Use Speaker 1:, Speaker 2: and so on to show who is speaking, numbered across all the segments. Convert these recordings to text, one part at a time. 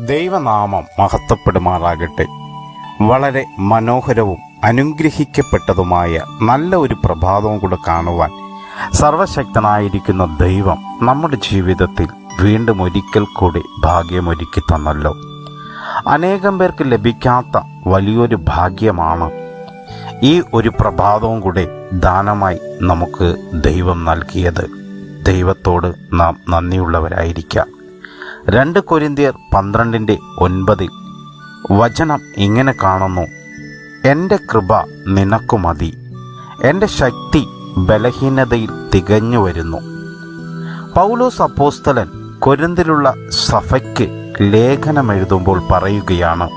Speaker 1: ദൈവനാമം മഹത്വപ്പെടുമാറാകട്ടെ. വളരെ മനോഹരവും അനുഗ്രഹിക്കപ്പെട്ടതുമായ നല്ല ഒരു പ്രഭാതവും കൂടെ കാണുവാൻ സർവശക്തനായിരിക്കുന്ന ദൈവം നമ്മുടെ ജീവിതത്തിൽ വീണ്ടും ഒരിക്കൽ കൂടി ഭാഗ്യമൊരുക്കി തന്നല്ലോ. അനേകം പേർക്ക് ലഭിക്കാത്ത വലിയൊരു ഭാഗ്യമാണ് ഈ ഒരു പ്രഭാതവും കൂടെ ദാനമായി നമുക്ക് ദൈവം നൽകിയത്. ദൈവത്തോട് നാം നന്ദിയുള്ളവരായിരിക്കാം. രണ്ട് കൊരിന്തിയർ പന്ത്രണ്ടിന്റെ ഒൻപതിൽ വചനം ഇങ്ങനെ കാണുന്നു എന്റെ കൃപ നിനക്കു മതി എന്റെ ശക്തി ബലഹീനതയിൽ തികഞ്ഞു വരുന്നു. പൗലോസ് അപ്പോസ്തലൻ കൊരിന്തിലുള്ള സഭയ്ക്ക് ലേഖനമെഴുതുമ്പോൾ പറയുകയാണ്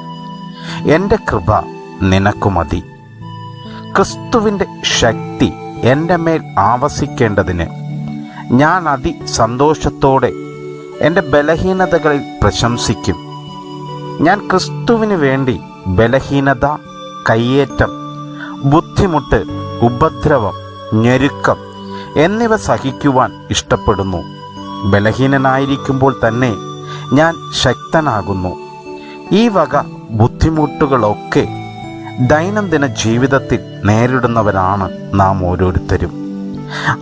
Speaker 1: എന്റെ കൃപ നിനക്കു മതി. ക്രിസ്തുവിന്റെ ശക്തി എന്റെ മേൽ ആവസിക്കേണ്ടതിന് ഞാൻ അതി സന്തോഷത്തോടെ എന്റെ ബലഹീനതകളിൽ പ്രശംസിക്കും. ഞാൻ ക്രിസ്തുവിന് വേണ്ടി ബലഹീനത കയ്യേറ്റം ബുദ്ധിമുട്ട് ഉപദ്രവം ഞെരുക്കം എന്നിവ സഹിക്കുവാൻ ഇഷ്ടപ്പെടുന്നു. ബലഹീനനായിരിക്കുമ്പോൾ തന്നെ ഞാൻ ശക്തനാകുന്നു. ഈ വക ബുദ്ധിമുട്ടുകളൊക്കെ ദൈനംദിന ജീവിതത്തിൽ നേരിടുന്നവരാണ് നാം ഓരോരുത്തരും.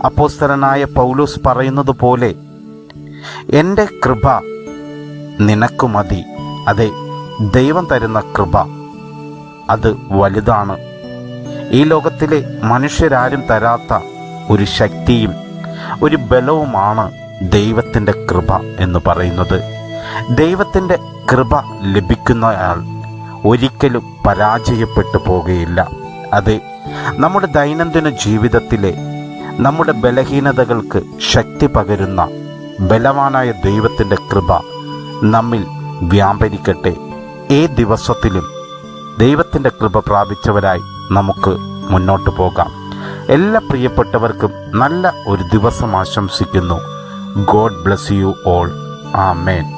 Speaker 1: അപ്പോസ്തരനായ പൗലൂസ് പറയുന്നത് പോലെ എന്റെ കൃപ നിനക്ക് മതി. അതെ ദൈവം തരുന്ന കൃപ അത് വലുതാണ്. ഈ ലോകത്തിലെ മനുഷ്യരാരും തരാത്ത ഒരു ശക്തിയും ഒരു ബലവുമാണ് ദൈവത്തിന്റെ കൃപ എന്ന് പറയുന്നത്. ദൈവത്തിന്റെ കൃപ ലഭിക്കുന്നയാൾ ഒരിക്കലും പരാജയപ്പെട്ടു പോകുകയില്ല. അതെ നമ്മുടെ ദൈനംദിന ജീവിതത്തിലെ നമ്മുടെ ബലഹീനതകൾക്ക് ശക്തി പകരുന്ന ബലവാനായ ദൈവത്തിന്റെ കൃപ നമ്മിൽ വ്യാപരിക്കട്ടെ. ഈ ദിവസത്തിലും ദൈവത്തിന്റെ കൃപ പ്രാപിച്ചവരായി നമുക്ക് മുന്നോട്ട് പോകാം. എല്ലാ പ്രിയപ്പെട്ടവർക്കും നല്ല ഒരു ദിവസം ആശംസിക്കുന്നു. God bless you all. Amen.